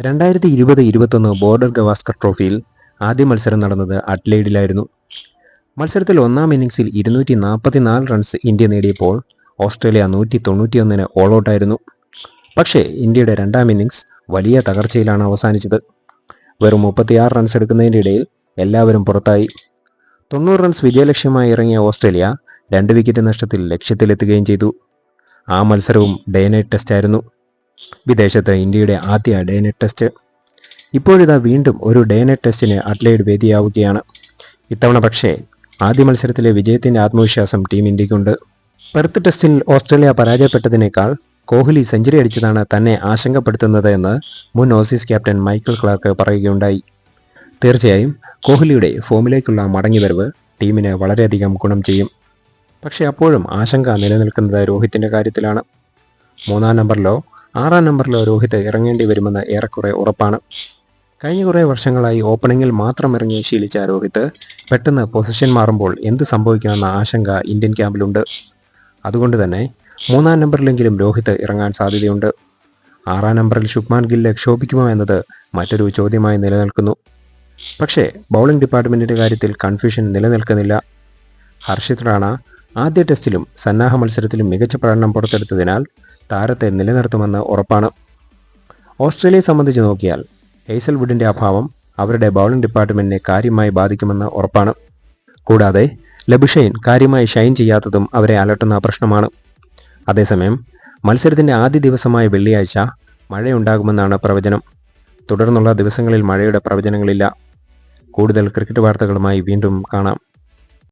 രണ്ടായിരത്തി ഇരുപത് ഇരുപത്തൊന്ന് ബോർഡർ ഗവാസ്കർ ട്രോഫിയിൽ ആദ്യ മത്സരം നടന്നത് അഡ്ലൈഡിലായിരുന്നു. മത്സരത്തിൽ ഒന്നാം ഇന്നിംഗ്സിൽ ഇരുന്നൂറ്റി നാൽപ്പത്തിനാല് റൺസ് ഇന്ത്യ നേടിയപ്പോൾ ഓസ്ട്രേലിയ നൂറ്റി തൊണ്ണൂറ്റിയൊന്നിന് ഓൾ ഔട്ടായിരുന്നു പക്ഷേ ഇന്ത്യയുടെ രണ്ടാം ഇന്നിംഗ്സ് വലിയ തകർച്ചയിലാണ് അവസാനിച്ചത്. വെറും മുപ്പത്തിയാറ് റൺസ് എടുക്കുന്നതിന്റെ ഇടയിൽ എല്ലാവരും പുറത്തായി. തൊണ്ണൂറ് റൺസ് വിജയലക്ഷ്യമായി ഇറങ്ങിയ ഓസ്ട്രേലിയ രണ്ട് വിക്കറ്റ് നഷ്ടത്തിൽ ലക്ഷ്യത്തിലെത്തുകയും ചെയ്തു. ആ മത്സരവും ഡേ നൈറ്റ് ടെസ്റ്റ് ആയിരുന്നു. വിദേശത്ത് ഇന്ത്യയുടെ ആദ്യ ഡേ നൈറ്റ് ടെസ്റ്റ്. ഇപ്പോഴിതാ വീണ്ടും ഒരു ഡേ നൈറ്റ് ടെസ്റ്റിന് അഡ്ലൈഡ് വേദിയാവുകയാണ്. ഇത്തവണ പക്ഷേ ആദ്യ മത്സരത്തിലെ വിജയത്തിന്റെ ആത്മവിശ്വാസം ടീം ഇന്ത്യക്കുണ്ട്. പെർത്ത് ടെസ്റ്റിൽ ഓസ്ട്രേലിയ പരാജയപ്പെട്ടതിനേക്കാൾ കോഹ്ലി സെഞ്ചുറി അടിച്ചതാണ് തന്നെ ആശങ്കപ്പെടുത്തുന്നത് എന്ന് മുൻ ഓസീസ് ക്യാപ്റ്റൻ മൈക്കിൾ ക്ലാർക്ക് പറയുകയുണ്ടായി. തീർച്ചയായും കോഹ്ലിയുടെ ഫോമിലേക്കുള്ള മടങ്ങിവരവ് ടീമിന് വളരെയധികം ഗുണം ചെയ്യും. പക്ഷേ അപ്പോഴും ആശങ്ക നിലനിൽക്കുന്നത് രോഹിത്തിന്റെ കാര്യത്തിലാണ്. മൂന്നാം നമ്പറിലോ ആറാം നമ്പറിൽ രോഹിത് ഇറങ്ങേണ്ടി വരുമെന്ന് ഏറെക്കുറെ ഉറപ്പാണ്. കഴിഞ്ഞ കുറേ വർഷങ്ങളായി ഓപ്പണിങ്ങിൽ മാത്രം ഇറങ്ങി ശീലിച്ച രോഹിത് പെട്ടെന്ന് പൊസിഷൻ മാറുമ്പോൾ എന്ത് സംഭവിക്കുമെന്ന ആശങ്ക ഇന്ത്യൻ ക്യാമ്പിലുണ്ട് അതുകൊണ്ട് തന്നെ മൂന്നാം നമ്പറിലെങ്കിലും രോഹിത് ഇറങ്ങാൻ സാധ്യതയുണ്ട്. ആറാം നമ്പറിൽ ശുഭ്മാൻ ഗില്ല് ക്ഷോഭിക്കുമോ എന്നത് മറ്റൊരു ചോദ്യമായി നിലനിൽക്കുന്നു. പക്ഷേ ബൗളിംഗ് ഡിപ്പാർട്ട്മെന്റിന്റെ കാര്യത്തിൽ കൺഫ്യൂഷൻ നിലനിൽക്കുന്നില്ല. ഹർഷിത് റാണ ആദ്യ ടെസ്റ്റിലും സന്നാഹ മത്സരത്തിലും മികച്ച പ്രകടനം പുറത്തെടുത്തതിനാൽ താരത്തെ നിലനിർത്തുമെന്ന് ഉറപ്പാണ്. ഓസ്ട്രേലിയയെ സംബന്ധിച്ച് നോക്കിയാൽ ഹേസൽവുഡിന്റെ അഭാവം അവരുടെ ബൗളിംഗ് ഡിപ്പാർട്ട്മെന്റിനെ കാര്യമായി ബാധിക്കുമെന്ന് ഉറപ്പാണ്. കൂടാതെ ലബുഷൈൻ കാര്യമായി ഷൈൻ ചെയ്യാത്തതും അവരെ അലട്ടുന്ന പ്രശ്നമാണ്. അതേസമയം മത്സരത്തിന്റെ ആദ്യ ദിവസമായ വെള്ളിയാഴ്ച മഴയുണ്ടാകുമെന്നാണ് പ്രവചനം. തുടർന്നുള്ള ദിവസങ്ങളിൽ മഴയുടെ പ്രവചനങ്ങളില്ല. കൂടുതൽ ക്രിക്കറ്റ് വാർത്തകളുമായി വീണ്ടും കാണാം.